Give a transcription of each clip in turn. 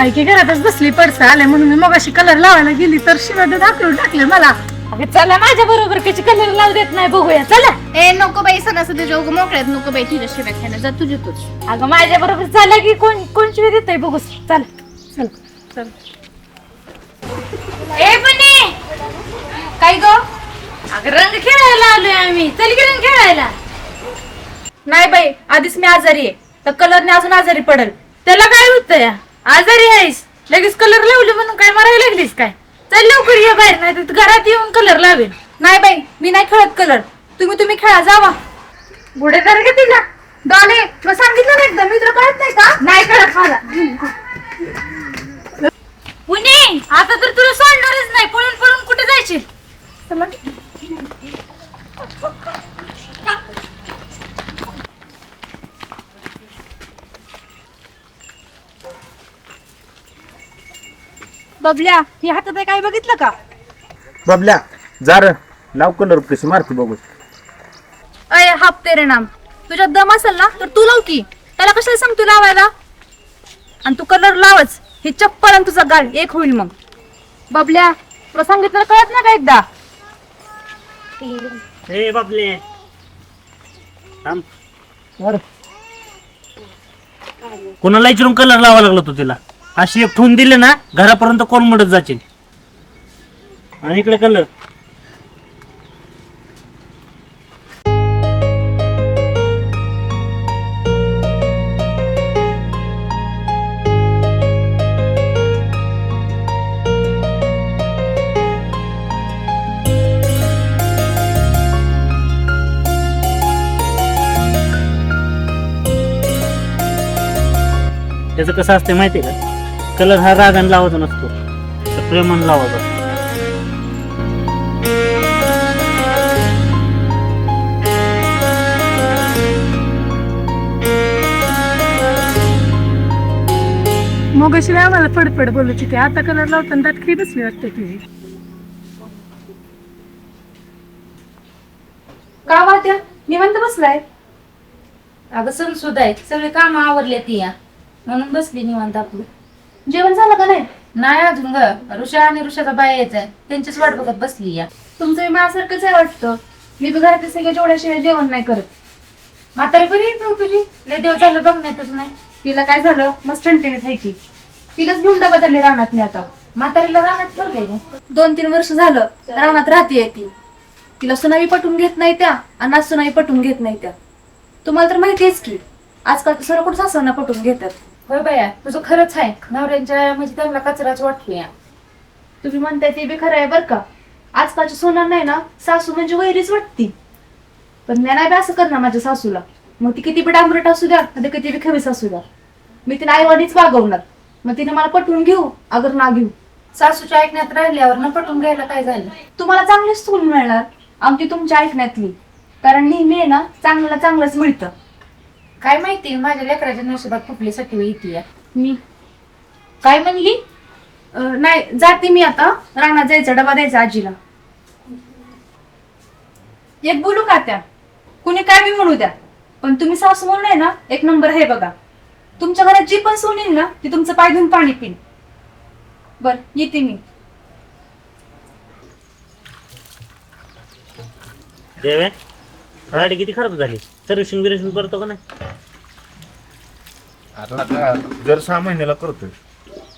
हाय की घरातच बसली पडसा आले म्हणून मी मगाशी कलर लावायला गेली तर शिवाय दाखवून टाकले मला. अगं चला माझ्या बरोबर कशी कलर लावू देत नाही बघूया चला. ए नको बाई सणासुदीच्या उगं मोकळ्यात नको बाई तुझ्या शिव्या खायला जा तुझी तूच. अगं माझ्या बरोबर चला की कोण कोण शिवाय देत बघू. चला. चल चल. ए बने काय ग? अगं रंग खेळायला आलोय आम्ही. चल की रंग खेळायला. नाही बाई आधीच मी आजारी आहे. तर कलरने अजून आजारी पडेल. त्याला काय होतं या आजारी आहेस. लगेच कलर लावले म्हणून काय मारायला लागलीस काय? चल लवकर ये बाहेर नाही तर घरात येऊन कलर लावेल. नाही बाई मी नाही खेळत कलर तुम्ही तुम्ही खेळा जावा. गुढे कर का तिला? डॉले तुला सांगितलं ना एकदा मी तुला कळत नाही का? नाही कळत मला. पुणे आता तर तुला सोडणारच नाही. पळून पळून कुठे जायचे बबल्या हे हातात काय बघितलं का? बबल्या जार लाव कलर कशी मारते बघू. अय हाप तेरे नाम. तुझ्यात दम असेल ना तर तू लाव की. त्याला कशाला सांगतो लावायला? आणि तू कलर लावच. हे चप्पल आणि तुझा गाल एक होईल मग. बबल्या तुला सांगितलं कळत ना का एकदा? हे बापले थांब. कोणाला विचारून कलर लावा लागला तो तिला. अशी एक ठेवून दिले ना घरापर्यंत कोण म्हणत जातील? आणि इकडे कलर. त्याचं कसं असते आहे का? कलर हा रागाने लावायचा नसतो. तर प्रेमाने लावायचा असतो. मग अशी आम्हाला फडफड बोलत होती. आता कलर लावताना त्यात खी बसली वाटते तुझी का वाट्या? निवांत बसलाय? अगं सण सुद्धा आहे सगळे काम आवरले ती या. म्हणून बसली निवांत आपलं. जेवण झालं का नाही? नाही अजून ग. ऋषा आणि ऋषाचा बाय यायचा त्यांचीच वाट बघत बसली या. तुमचं माझ्यासारखंच आहे वाटतं. मी बी घरातल्या सगळ्या जेवढ्याशिवाय जेवण नाही करत. म्हातारी बरी आहे तू तुझी? लय दिवस झालं बघण्यातच नाही तिला काय झालं? मस्त टणटणीत आहे की तिलाच घेऊन डबा बदलले रानात मी आता. म्हातारीला राहण्यात ठरलंय दोन तीन वर्ष झालं रानात राहते ती. तिला सुनावी पटवून घेत नाही त्या आणि आज सुनावी पटवून घेत नाही त्या. तुम्हाला तर माहितीच की आजकाल सर्व कुठं सासवना पटवून घेतात. होय बाया तुझं खरंच आहे. नवऱ्यांच्या म्हणजे त्यांना कचराच वाटतो या तुम्ही म्हणताय ते बी खरं आहे बरं का. आजकालच्या सोनार नाही ना सासू म्हणजे वैरीच वाटती. पण मी नाही बी असं करणार माझ्या सासूला. मग ती किती बी डांबरट असू द्या आणि किती बी खवीस असू द्या. मी तिला आईवानीच वागवणार. मग तिने मला पटवून घेऊ अगर ना घेऊ. सासूच्या ऐकण्यात राहिल्यावर न पटून घ्यायला काय झालं? तुम्हाला चांगलीच सून मिळणार आमची तुमच्या ऐकण्यातली. कारण नेहमी आहे ना चांगलं चांगलंच मिळतं. काय माहिती माझ्या लेकराच्या नशिबात कुठली सटवी येते मी? काय म्हणली? अं, नाही जाते मी आता. रानात जायचा डबा द्यायचा आजीला. एक बोलू का त्या? कुणी काय बी म्हणू द्या. पण तुम्ही सासू म्हणून आहे ना एक नंबर आहे बघा. तुमच्या घरात जी पण सून येईल ना ती तुमचं पाय धुवून पाणी पिन. बर येते मी. देवे किती खराब झाली? सर्व्हिसिंग बिर्व्हिसिंग करतो का नाही? आता जर सहा महिन्याला करतोय.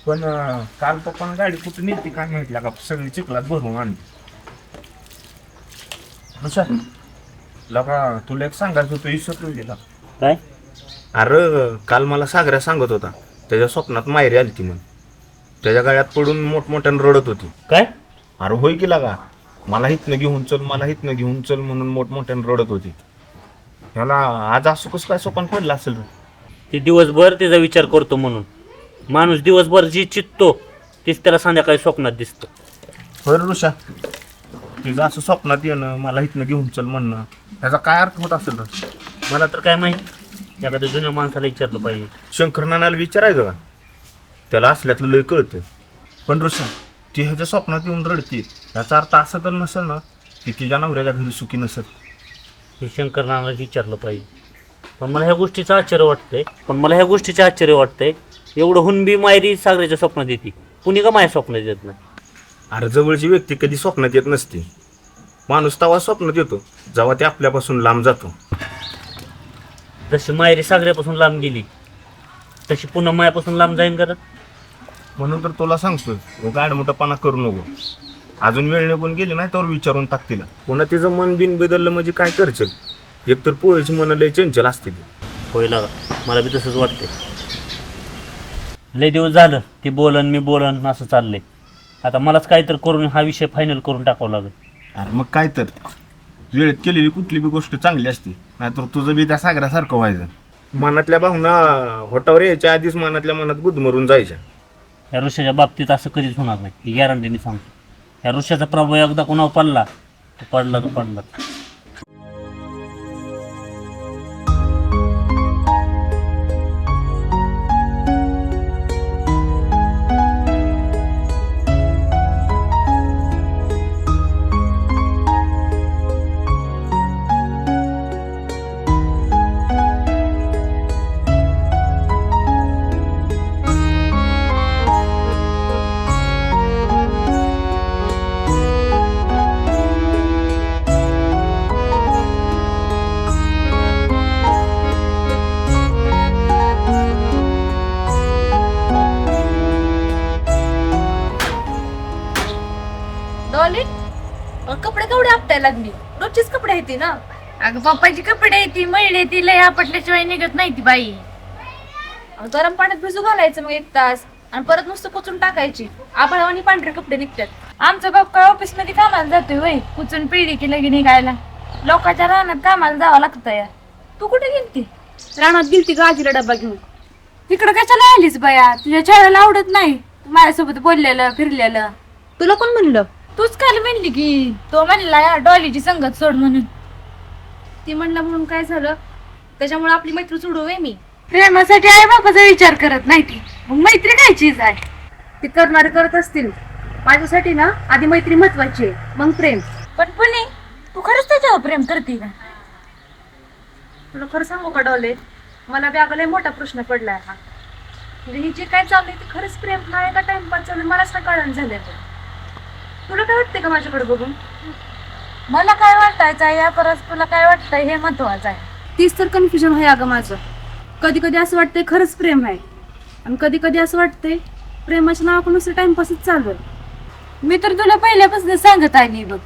पण अं, काल पप्पानं गाडी कुठे नेली काय माहिती का सगळी चिखलात भरून आणली. लका तुला एक सांगायचं होतं इसरलो गेला काय? अरे काल मला सागऱ्या सांगत होता त्याच्या स्वप्नात मायरी आली ती म्हण. त्याच्या गळ्यात पडून मोठमोठ्यानं रडत होती. काय? अरे होय की लागा मला हितनं घेऊन चल मला हितनं घेऊन चल म्हणून मोठमोठ्यानं रडत होती. ह्याला आज असं कसं काय स्वप्न पडलं असेल रे? ते दिवसभर त्याचा विचार करतो म्हणून. माणूस दिवसभर जी चित्तो तीच त्याला संध्याकाळी स्वप्नात दिसतो. होय रे ऋषा? तुझं असं स्वप्नात येणं मला इथनं घेऊन चल म्हणणं त्याचा काय अर्थ होत असेल रे? मला तर काय माहिती. एखाद्या जुन्या माणसाला विचारलं पाहिजे. शंकर नानाला विचारायचं का? त्याला असल्यातलं लय कळतं. पण ऋषा ती ह्याच्या स्वप्नात येऊन रडते. याचा अर्थ असा तर नसेल ना की तिच्या नवऱ्याच्या घरी सुखी नसेल. हे शंकर नानाला विचारलं पाहिजे. पण मला ह्या गोष्टीचं आश्चर्य वाटतंय. पण मला ह्या गोष्टीचं आश्चर्य वाटतंय. एवढं हुन बी मायरी सागराच्या स्वप्नात येते. कुणी का माझ्या स्वप्नात येत नाही? अरे जवळची व्यक्ती कधी स्वप्नात येत नसते. माणूस तवा स्वप्नात येतो जेव्हा ते आपल्यापासून लांब जातो. जशी मायरी सागऱ्यापासून लांब गेली तशी पुन्हा मायापासून लांब जाईन करत म्हणून तर तुला सांगतोय गाड मोठंपणा करू नको. अजून वेळ निघून गेली नाही तर विचारून टाक तिला. पुन्हा तिचं मन बिन बदललं म्हणजे काय करशील? एक तर पोळीची मन लय चंचल असते ती. होईल मला बी तसंच वाटते लय दिवस झालं ती बोलन मी बोलन असं चाललंय. आता मलाच काहीतरी करून हा विषय फायनल करून टाकावा लागेल. अरे मग काय तर. वेळेत केलेली कुठली बी गोष्ट चांगली असते नाहीतर तुझं बी त्या सागरासारखं व्हायचं. मनातल्या भावना होटावर यायच्या आधीच मनातल्या मनात गुदमरून जायच्या. या ऋषाच्या बाबतीत असं कधीच होणार नाही. गॅरंटीने सांगतो. ह्या ऋषाचा प्रभाव एकदा कोणावर पडला पडलं पडला तर पडला. लागली. रोजचीच कपडे येते ना. अगं पप्पाची कपडे ती मळले ती लय आपटल्याशिवाय निघत नाही ती बाई. गरम पाण्यात भिजू घालायचं मग एक तास. आणि परत नुसतं कुचून टाकायची. आभाळावानी पांढरे कपडे निघतात. आमचा बाप काय ऑफिसमध्ये कामाला जातोय वय कुचून पिढी की लगी निघायला. लोकांच्या रानात कामाला जावं लागतं या. तू कुठे गेलती? रानात गेलती का आजीला डबा घेऊन. तिकडं कशाला आलीस बया? तुझ्या चेहऱ्याला आवडत नाही. तू माझ्यासोबत बोललेलं फिरलेलं. तुला कोण म्हणलं? तूच काल म्हणली की तो म्हणला या डॉलीची संगत सोड म्हणून. ती म्हणलं म्हणून काय झालं? त्याच्यामुळे आपली मैत्री सोडू मी. प्रेमासाठी आई बापाचा विचार करत नाही ती. मग मैत्री काय चीज आहे ते करणारे करत असतील. माझ्यासाठी ना आधी मैत्री महत्वाची आहे. मग प्रेम. पण पुणे तू खरंच त्याच्यावर प्रेम करते का? तुला खरं सांगू का डॉले? मला बी अगं लय मोठा प्रश्न पडलाय हा. म्हणजे ही जे काय चाललंय ते खरंच प्रेम नाही का टाइमपास चाललंय मलाच काय कळण झालंय. ते. तुला काय वाटतंय का माझ्याकडे बघून? मला काय वाटायचं या परत तुला काय वाटतंय हे महत्वाचं आहे. तीच तर कन्फ्युजन आहे अगं माझं. कधी कधी असं वाटतंय खरंच प्रेम आहे. आणि कधी कधी असं वाटतंय प्रेमाच्या नावाकडून नुसतं टाइमपासच चालू आहे. मी तर तुला पहिल्यापासून सांगत आहे बघ.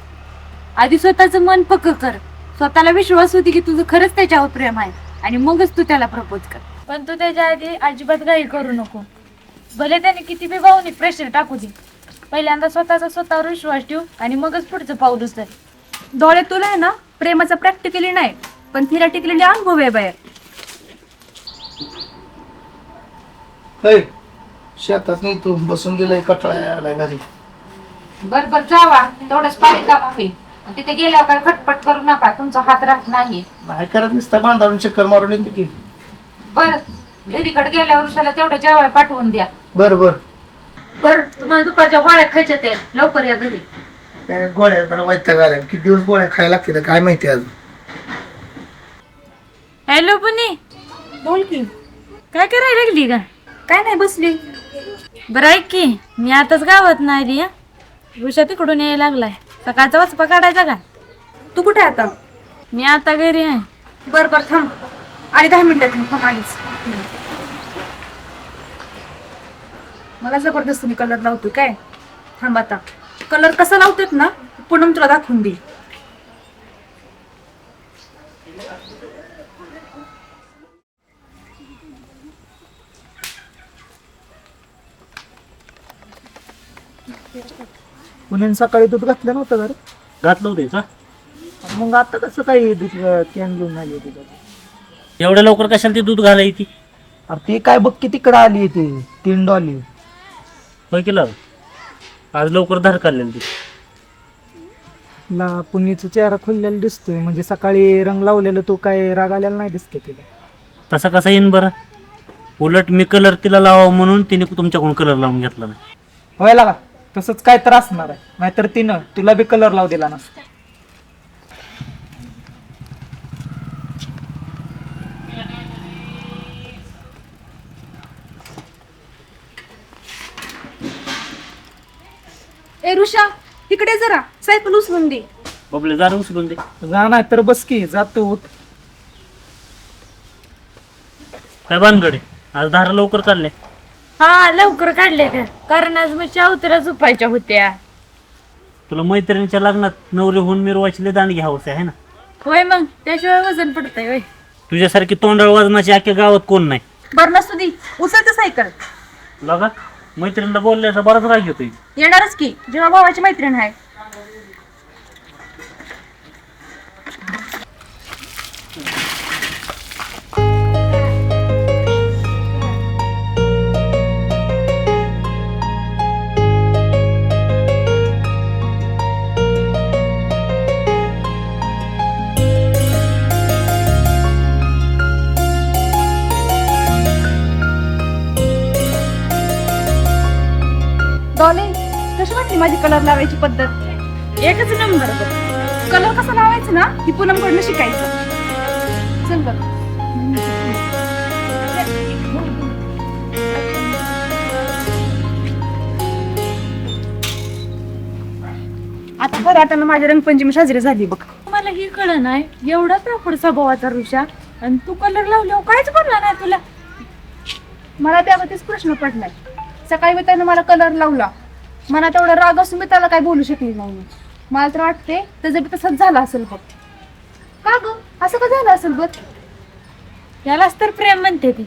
आधी स्वतःचं मन पक्क कर. स्वतःला विश्वास होती की तुझं खरंच त्याच्यावर प्रेम आहे. आणि मगच तू त्याला प्रपोज कर. पण तू त्याच्या आधी अजिबात घाई करू नको. भले त्याने किती बी भावनिक प्रेशर टाकू दे. पहिल्यांदा स्वतःचा स्वतःवर विश्वास ठेवू आणि मगच पुढचं पाऊल उचल. डोळे तुला आहे ना प्रेमाचा प्रॅक्टिकली नाही पण थिरॅटिकली अनुभव आहे बाहेर. होय शेतात नाही तू बसून गेलाय कटाळा यायला घरी. बर बर जावा. तेवढंच पाणी आणि तिथे गेल्यावर काय खटपट करू नका. तुमचा हात राहत नाही. नाही करत नुसतं बांधारून चक्कर मारून येते की. बर लेडीकडे गेल्यावर उशाला तेवढं जेवाय पाठवून द्या. बर बर. बर तुम्हाला दुपारच्या गोळ्या खायच्या ते लवकर या घरी. काय गोळ्या जरा वैताग आल्या किती दिवस गोळ्या खायला लागतील काय माहिती अजून? हॅलो पुणे बोल की. काय करायला लागली का काय नाही बसली. बरं ऐक की. मी आताच गावात नाही आली हं. ऋषा तिकडून यायला लागलाय. सकाळचा वाचपा काढायचा का? तू कुठे आहे आता? मी आता घरी आहे. बर बर थांब. आणि दहा मिनिटात थांब थांब आलीच. मला जबरदस्त मी कलर लावतो काय? थांब आता. कलर कसा लावतात ना पूनम तुला दाखवून दे पुण्याने सकाळी दूध घातलं नव्हतं घर घातलं होते का? मग आता कसं काय दूध कॅन घेऊन आली होती एवढ्या लवकर कशाला ती दूध घालायची? अरे ती काय बघ की तिकडं आली ती तीन डॉली होय केलं आज लवकर धार काढलेली ती. ला पुनीचा चेहरा खुललेला दिसतोय म्हणजे सकाळी रंग लावलेला तो काय राग आलेला नाही दिसते तिला? तसा कसा येईन बरं? उलट मी कलर तिला लावा म्हणून तिने तुमच्याकडून कलर लावून घेतला नाही. व्हायला का तसंच काय त्रास असणार आहे. नाहीतर तिनं तुला बी कलर लावू दिला नसता. ए ऋषा इकडे जरा. सायकल उचलून दे. बबले जार उचलून दे. जा नाही तर बस की जातो काय भानगडे आज धारा लवकर चालले हा लवकर काढले का कारण आज मग चावतऱ्या झोपायच्या होत्या. तुला मैत्रिणीच्या लग्नात नवरी होऊन मिरवायची लय दांडगी हवस आहे ना? होय मग त्याशिवाय वजन पडतंय होय. तुझ्यासारखी तोंडाळ वाजनाची अख्ख्या गावात कोण नाही? बरं नसू दे. उचलते सायकल. बघा मैत्रिणीला बोलल्याचा बराच राग येतोय. येणारच की. जेव्हा भावाची मैत्रीण आहे. माझी कलर लावायची पद्धत? एकच नंबर. कलर कसा लावायचा ना ही पूनमकडनं शिकायचं. चल बघ. आता खरं आता माझी रंगपंचमी साजरी झाली बघ. मला ही कळ नाही. एवढा तापड स्वभावाचा ऋषा. आणि तू कलर लावल्यावर काहीच बोलला नाही तुला. मला त्यावरतीच प्रश्न पडलाय. सकाळी मी त्यानं मला कलर लावला. मला तेवढा राग असून मी त्याला काही बोलू शकले नाही. मला तर वाटते त्याचं बी तसंच झालं असेल बघ. का ग? असं का झालं असेल बघ? यालाच तर प्रेम म्हणते ती.